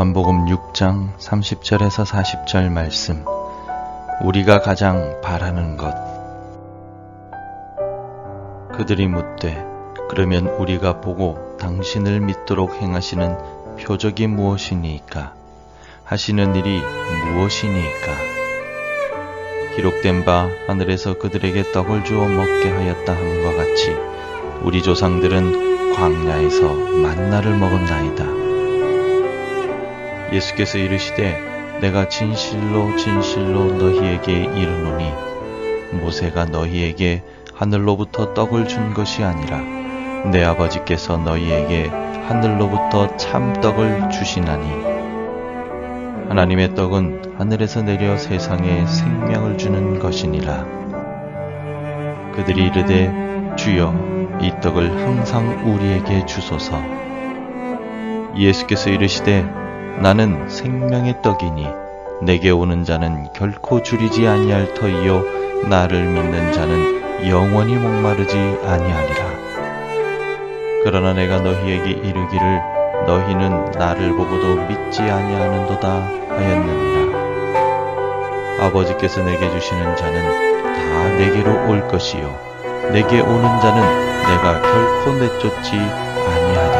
요한복음 6장 30절에서 40절 말씀. 우리가 가장 바라는 것. 그들이 묻되 그러면 우리가 보고 당신을 믿도록 행하시는 표적이 무엇이니까? 하시는 일이 무엇이니까? 기록된 바 하늘에서 그들에게 떡을 주어 먹게 하였다 함과 같이 우리 조상들은 광야에서 만나를 먹었나이다. 예수께서 이르시되 내가 진실로 진실로 너희에게 이르노니 모세가 너희에게 하늘로부터 떡을 준 것이 아니라 내 아버지께서 너희에게 하늘로부터 참 떡을 주시나니. 하나님의 떡은 하늘에서 내려 세상에 생명을 주는 것이니라. 그들이 이르되 주여 이 떡을 항상 우리에게 주소서. 예수께서 이르시되 나는 생명의 떡이니 내게 오는 자는 결코 줄이지 아니할 터이요 나를 믿는 자는 영원히 목마르지 아니하리라. 그러나 내가 너희에게 이르기를 너희는 나를 보고도 믿지 아니하는도다 하였느니라. 아버지께서 내게 주시는 자는 다 내게로 올 것이요 내게 오는 자는 내가 결코 내쫓지 아니하리라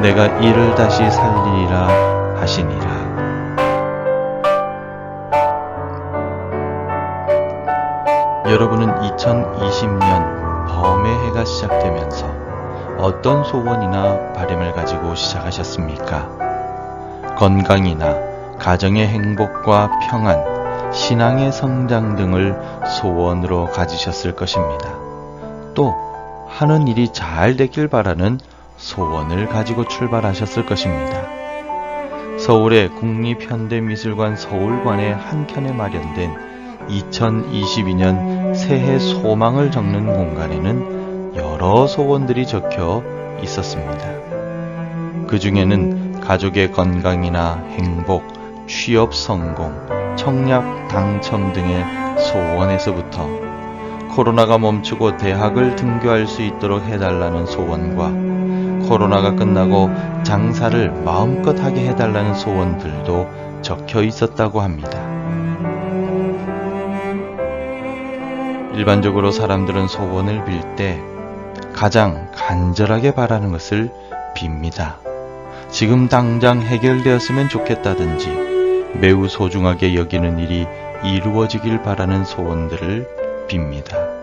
내가 이를 다시 살리리라 하시니라. 여러분은 2020년 범의 해가 시작되면서 어떤 소원이나 바램을 가지고 시작하셨습니까? 건강이나 가정의 행복과 평안, 신앙의 성장 등을 소원으로 가지셨을 것입니다. 또 하는 일이 잘 되길 바라는 소원을 가지고 출발하셨을 것입니다. 서울의 국립현대미술관 서울관의 한켠에 마련된 2022년 새해 소망을 적는 공간에는 여러 소원들이 적혀 있었습니다. 그 중에는 가족의 건강이나 행복, 취업 성공, 청약 당첨 등의 소원에서부터 코로나가 멈추고 대학을 등교할 수 있도록 해달라는 소원과 코로나가 끝나고 장사를 마음껏 하게 해달라는 소원들도 적혀 있었다고 합니다. 일반적으로 사람들은 소원을 빌 때 가장 간절하게 바라는 것을 빕니다. 지금 당장 해결되었으면 좋겠다든지 매우 소중하게 여기는 일이 이루어지길 바라는 소원들을 빕니다.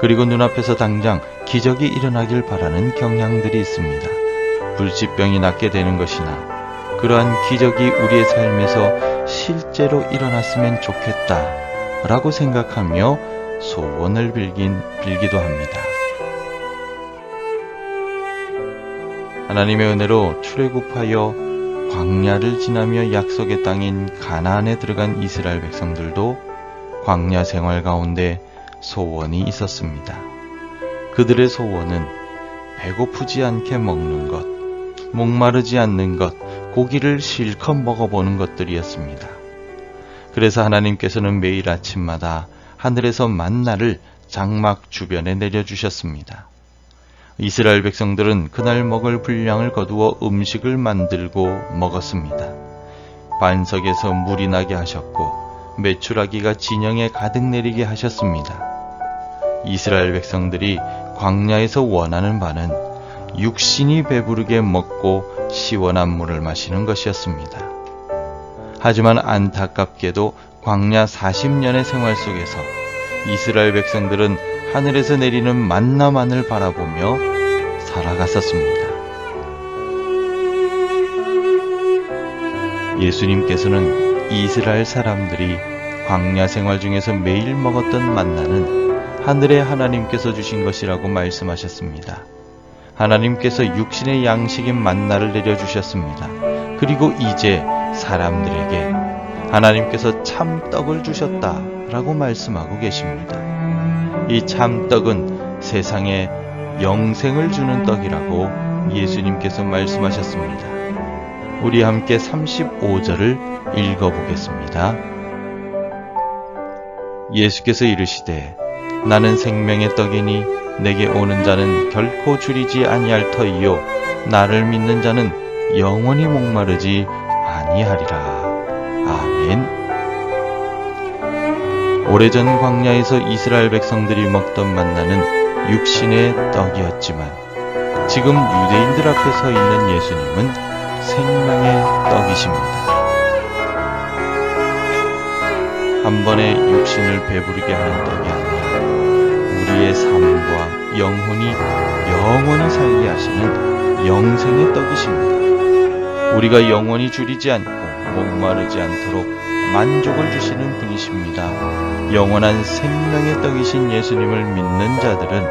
그리고 눈앞에서 당장 기적이 일어나길 바라는 경향들이 있습니다. 불치병이 낫게 되는 것이나 그러한 기적이 우리의 삶에서 실제로 일어났으면 좋겠다 라고 생각하며 소원을 빌긴 빌기도 합니다. 하나님의 은혜로 출애굽하여 광야를 지나며 약속의 땅인 가나안에 들어간 이스라엘 백성들도 광야 생활 가운데 소원이 있었습니다. 그들의 소원은 배고프지 않게 먹는 것, 목마르지 않는 것, 고기를 실컷 먹어보는 것들이었습니다. 그래서 하나님께서는 매일 아침마다 하늘에서 만나를 장막 주변에 내려주셨습니다. 이스라엘 백성들은 그날 먹을 분량을 거두어 음식을 만들고 먹었습니다. 반석에서 물이 나게 하셨고 메추라기가 진영에 가득 내리게 하셨습니다. 이스라엘 백성들이 광야에서 원하는 바는 육신이 배부르게 먹고 시원한 물을 마시는 것이었습니다. 하지만 안타깝게도 광야 40년의 생활 속에서 이스라엘 백성들은 하늘에서 내리는 만나만을 바라보며 살아갔었습니다. 예수님께서는 이스라엘 사람들이 광야 생활 중에서 매일 먹었던 만나는 하늘의 하나님께서 주신 것이라고 말씀하셨습니다. 하나님께서 육신의 양식인 만나를 내려주셨습니다. 그리고 이제 사람들에게 하나님께서 참떡을 주셨다 라고 말씀하고 계십니다. 이 참떡은 세상에 영생을 주는 떡이라고 예수님께서 말씀하셨습니다. 우리 함께 35절을 읽어보겠습니다. 예수께서 이르시되 나는 생명의 떡이니 내게 오는 자는 결코 줄이지 아니할 터이요 나를 믿는 자는 영원히 목마르지 아니하리라. 아멘. 오래전 광야에서 이스라엘 백성들이 먹던 만나는 육신의 떡이었지만 지금 유대인들 앞에 서 있는 예수님은 생명의 떡이십니다. 한 번에 육신을 배부르게 하는 떡이 아니라 우리의 삶과 영혼이 영원히 살게 하시는 영생의 떡이십니다. 우리가 영원히 줄이지 않고 목마르지 않도록 만족을 주시는 분이십니다. 영원한 생명의 떡이신 예수님을 믿는 자들은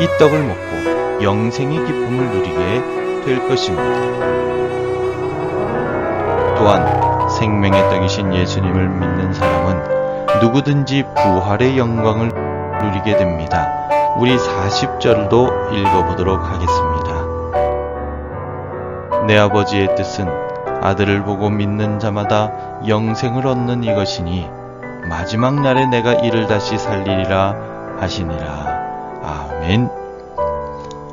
이 떡을 먹고 영생의 기쁨을 누리게 될 것입니다. 또한 생명의 떡이신 예수님을 믿는 사람은 누구든지 부활의 영광을 누리게 됩니다. 우리 40절도 읽어보도록 하겠습니다. 내 아버지의 뜻은 아들을 보고 믿는 자마다 영생을 얻는 이것이니 마지막 날에 내가 이를 다시 살리리라 하시니라. 아멘.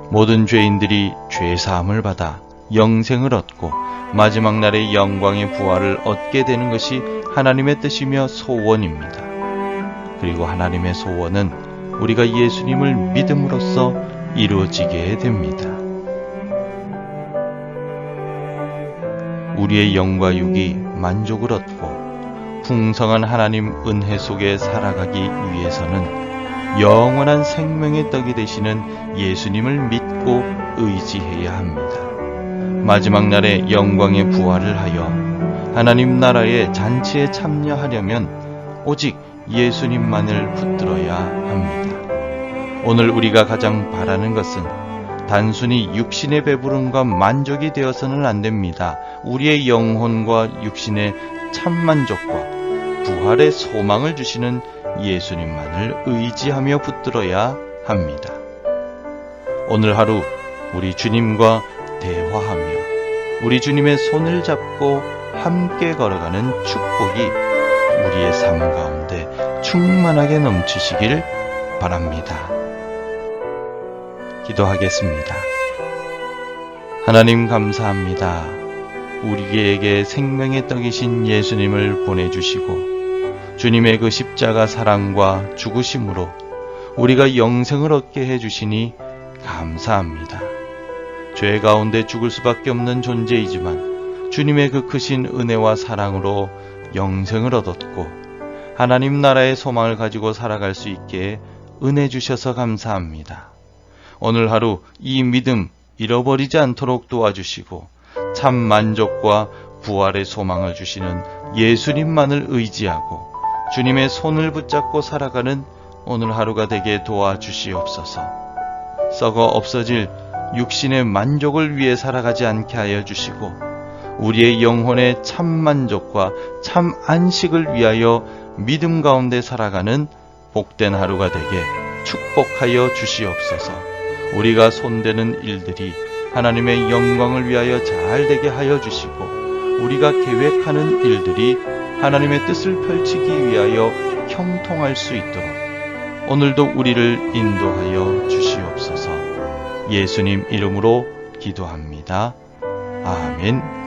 모든 죄인들이 죄 사함을 받아 영생을 얻고 마지막 날에 영광의 부활을 얻게 되는 것이 하나님의 뜻이며 소원입니다. 그리고 하나님의 소원은 우리가 예수님을 믿음으로써 이루어지게 됩니다. 우리의 영과 육이 만족을 얻고 풍성한 하나님 은혜 속에 살아가기 위해서는 영원한 생명의 떡이 되시는 예수님을 믿고 의지해야 합니다. 마지막 날에 영광의 부활을 하여 하나님 나라의 잔치에 참여하려면 오직 예수님만을 붙들어야 합니다. 오늘 우리가 가장 바라는 것은 단순히 육신의 배부름과 만족이 되어서는 안 됩니다. 우리의 영혼과 육신의 참만족과 부활의 소망을 주시는 예수님만을 의지하며 붙들어야 합니다. 오늘 하루 우리 주님과 대화하며 우리 주님의 손을 잡고 함께 걸어가는 축복이 우리의 삶 가운데 충만하게 넘치시길 바랍니다. 기도하겠습니다. 하나님 감사합니다. 우리에게 생명의 떡이신 예수님을 보내주시고 주님의 그 십자가 사랑과 죽으심으로 우리가 영생을 얻게 해주시니 감사합니다. 죄 가운데 죽을 수밖에 없는 존재이지만 주님의 그 크신 은혜와 사랑으로 영생을 얻었고 하나님 나라의 소망을 가지고 살아갈 수 있게 은혜 주셔서 감사합니다. 오늘 하루 이 믿음 잃어버리지 않도록 도와주시고 참 만족과 부활의 소망을 주시는 예수님만을 의지하고 주님의 손을 붙잡고 살아가는 오늘 하루가 되게 도와주시옵소서. 썩어 없어질 육신의 만족을 위해 살아가지 않게 하여 주시고 우리의 영혼의 참 만족과 참 안식을 위하여 믿음 가운데 살아가는 복된 하루가 되게 축복하여 주시옵소서. 우리가 손대는 일들이 하나님의 영광을 위하여 잘 되게 하여 주시고 우리가 계획하는 일들이 하나님의 뜻을 펼치기 위하여 형통할 수 있도록 오늘도 우리를 인도하여 주시옵소서. 예수님 이름으로 기도합니다. 아멘.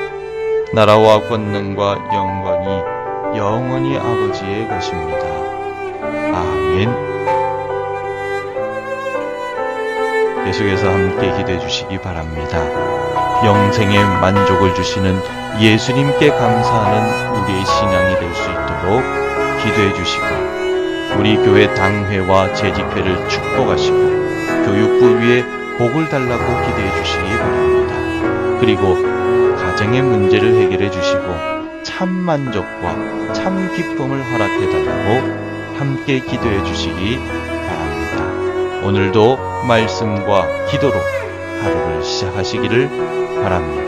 나라와 권능과 영광이 영원히 아버지의 것입니다. 아멘. 계속해서 함께 기도해 주시기 바랍니다. 영생의 만족을 주시는 예수님께 감사하는 우리의 신앙이 될 수 있도록 기도해 주시고 우리 교회 당회와 재직회를 축복하시고 교육부 위에 복을 달라고 기도해 주시기 바랍니다. 그리고 가정의 문제를 해결해 주시고 참 만족과 참 기쁨을 허락해 달라고 함께 기도해 주시기 바랍니다. 오늘도 말씀과 기도로 하루를 시작하시기를 바랍니다.